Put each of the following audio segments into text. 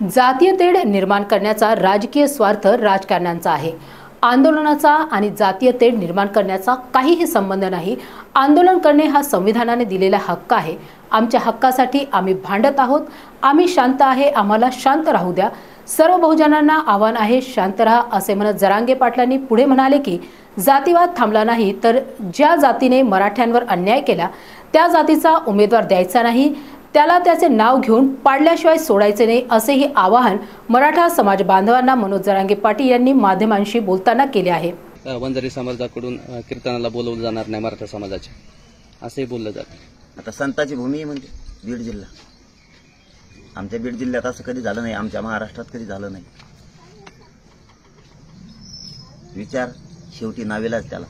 जातीय तेढ निर्माण करण्याचा राजकीय स्वार्थ राजकारण्यांचा आहे. आंदोलनाचा आणि जातीय तेढ निर्माण करण्याचा काहीही संबंध नाही. आंदोलन करणे हा संविधानाने दिलेला हक्क आहे. आमच्या हक्कासाठी आम्ही भांडत आहोत. आम्ही शांत आहे. आम्हाला शांत राहू द्या. सर्व बहुजनांना आव्हान आहे शांत राहा असे म्हणत जरांगे पाटलांनी पुढे म्हणाले की जातीवाद थांबला नाही तर ज्या जातीने मराठ्यांवर अन्याय केला त्या जातीचा उमेदवार द्यायचा नाही. त्याला त्याचे नाव घेऊन पाडल्याशिवाय सोडायचे नाही असेही आवाहन मराठा समाज बांधवांना मनोज जरांगे पाटील यांनी माध्यमांशी बोलताना केले आहे. वंजारी समाजाकडून कीर्तनाला बोलवलं जाणार नाही मराठा समाजाचे. असंही बोललं जातं आता संताची भूमी आहे म्हणजे बीड जिल्हा. आमच्या बीड जिल्ह्यात असं कधी झालं नाही आमच्या महाराष्ट्रात कधी झालं नाही. विचार शेवटी नावेलाच त्याला.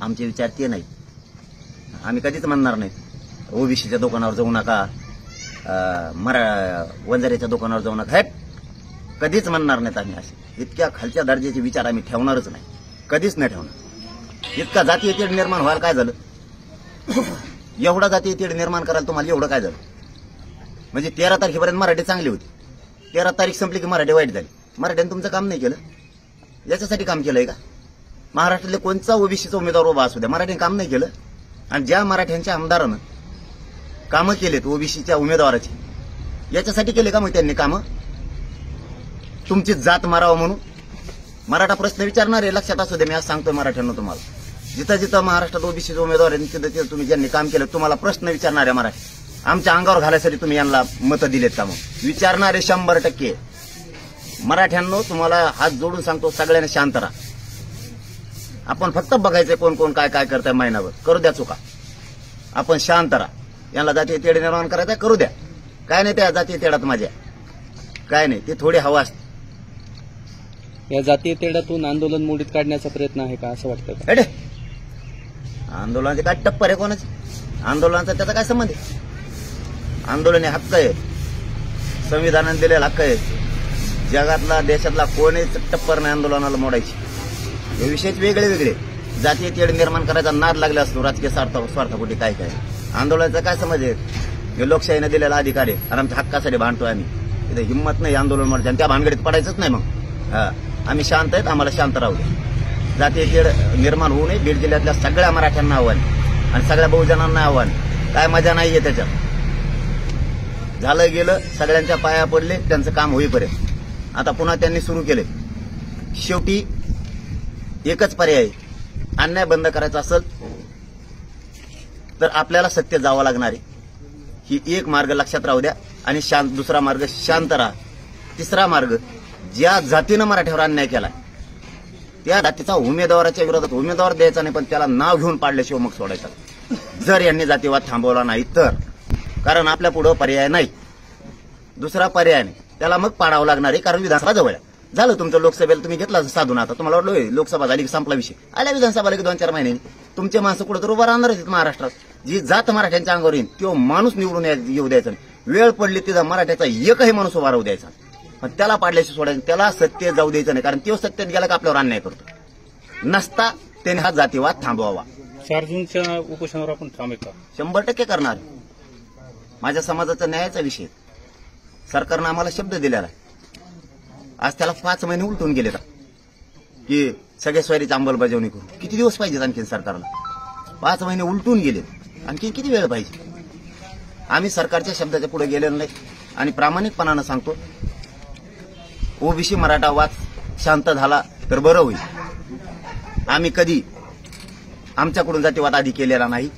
आमचे विचार ते नाही आम्ही कधीच म्हणणार नाही ओबीसीच्या दुकानावर जाऊ नका मरा वंजाऱ्याच्या दुकानावर जाऊ नका. हट कधीच म्हणणार नाहीत आम्ही असे. इतक्या खालच्या दर्जाचे विचार आम्ही ठेवणारच नाही. कधीच नाही ठेवणार. इतका जातीय तेढ निर्माण व्हायला काय झालं? एवढा जातीय तेढ निर्माण करायला तुम्हाला एवढं काय झालं? म्हणजे तेरा तारखेपर्यंत मराठी चांगली होती. तेरा तारीख संपली की मराठी वाईट झाली. मराठ्याने तुमचं काम नाही केलं? याच्यासाठी काम केलंय का? महाराष्ट्रातले कोणता ओबीसीचा उमेदवार उभा असू द्या. मराठीने काम नाही केलं. आणि ज्या मराठ्यांच्या आमदारानं कामं केलेत ओबीसीच्या उमेदवाराची. याच्यासाठी केले का मग त्यांनी कामं? तुमची जात मारावं म्हणून. मराठा प्रश्न विचारणार आहे लक्षात असू दे मी आज सांगतोय मराठ्यांना तुम्हाला. जिथं जिथं महाराष्ट्रात ओबीसीचे उमेदवार आहेत तिथं तिथं तुम्ही ज्यांनी काम केलं तुम्हाला प्रश्न विचारणार आहे मराठी. आमच्या अंगावर घालायसाठी तुम्ही यांना मतं दिलेत का मग? विचारणारे शंभर टक्के. मराठ्यांनो तुम्हाला हात जोडून सांगतो सगळ्यांना शांत राहा. आपण फक्त बघायचंय कोण कोण काय काय करताय महिनाभर. करू द्या चुका. आपण शांत राहा. यांना जातीय तेढ निर्माण करायचं करू द्या. काय नाही त्या जातीय तेढात माझ्या. काय नाही ते थोडी हवा असते. या जातीय तेढ्यातून आंदोलन मोडीत काढण्याचा प्रयत्न आहे का असं वाटतं का? अडे! आंदोलनाचे काय टप्पर आहे कोणाचे? आंदोलनाचा त्याचा काय संबंध आहे? आंदोलन हे हक्क आहे. संविधानाने दिलेला हक्क आहे. जगातला देशातला कोणीच टप्पर नाही आंदोलनाला मोडायची. हे विषयच वेगळे वेगळे जातीय तेढ निर्माण करायचा नाद लागला असतो राजकीय स्वार्थ स्वार्थापोटी काय काय आंदोलनाचा काय समज आहे? हे लोकशाहीने दिलेला अधिकार आहे. आणि आमच्या हक्कासाठी भांडतोय आम्ही. इथे हिंमत नाही आंदोलन म्हणते आणि त्या भानगडीत पडायचंच नाही मग. हा. आम्ही शांत आहेत आम्हाला शांत राहू दे जातीय निर्माण होऊ नये. बीड जिल्ह्यातल्या सगळ्या मराठ्यांना आव्हान. आणि सगळ्या बहुजनांना आव्हान. काय मजा नाहीये त्याच्यात. झालं गेलं सगळ्यांच्या पाया पडले त्यांचं काम होईपर्यंत. आता पुन्हा त्यांनी सुरू केले. शेवटी एकच पर्याय अन्याय बंद करायचा असेल तर आपल्याला सत्य जावं लागणार आहे. ही एक मार्ग लक्षात राहू द्या आणि शांत दुसरा मार्ग शांत राहा. तिसरा मार्ग ज्या जातीनं मराठ्यावर अन्याय केला त्या जातीचा उमेदवाराच्या विरोधात उमेदवार द्यायचा नाही पण त्याला नाव घेऊन पाडल्याशिवाय मग सोडायचा. जर यांनी जातीवाद थांबवला नाही तर. कारण आपल्या पुढं पर्याय नाही. दुसरा पर्याय नाही. त्याला मग पाडावं लागणार आहे कारण विधानसभा जवळ आहे. झालं तुमचं लोकसभेला तुम्ही घेतला साधून आता. तुम्हाला वाटलं लोकसभा झाली की संपला विषय. आल्या विधानसभा की दोन चार महिन्यांनी तुमचे माणसं कुठं तर उभा राहणार आहेत महाराष्ट्रात. जी जात मराठ्यांच्या अंगावर येईल तो माणूस निवडून येऊ द्यायचा. वेळ पडली तिथं मराठ्याचा एकही माणूस उभा राहू द्यायचा. पण त्याला पाडल्याशी सोडायचं त्याला सत्य जाऊ द्यायचं नाही कारण तो सत्यात गेला का आपल्यावर अन्याय करतो. नसता त्याने हा जातीवाद थांबवावा. चार जूनच्या उपोषणावर आपण थांबे का? शंभर टक्के करणार. माझ्या समाजाचा न्यायाचा विषय. सरकारनं आम्हाला शब्द दिलेला आज त्याला पाच महिने उलटून गेले की सगळ्या स्वारीची अंमलबजावणी करू किती दिवस पाहिजेत आणखीन सरकारला? पाच महिने उलटून गेले. आणखीन किती वेळ पाहिजे? आम्ही सरकारच्या शब्दाच्या पुढे गेलेलो नाही. आणि प्रामाणिकपणानं सांगतो ओबीसी मराठा वाद शांत झाला तर बरं होईल. आम्ही कधी आमच्याकडून जातीवाद आधी केलेला नाही.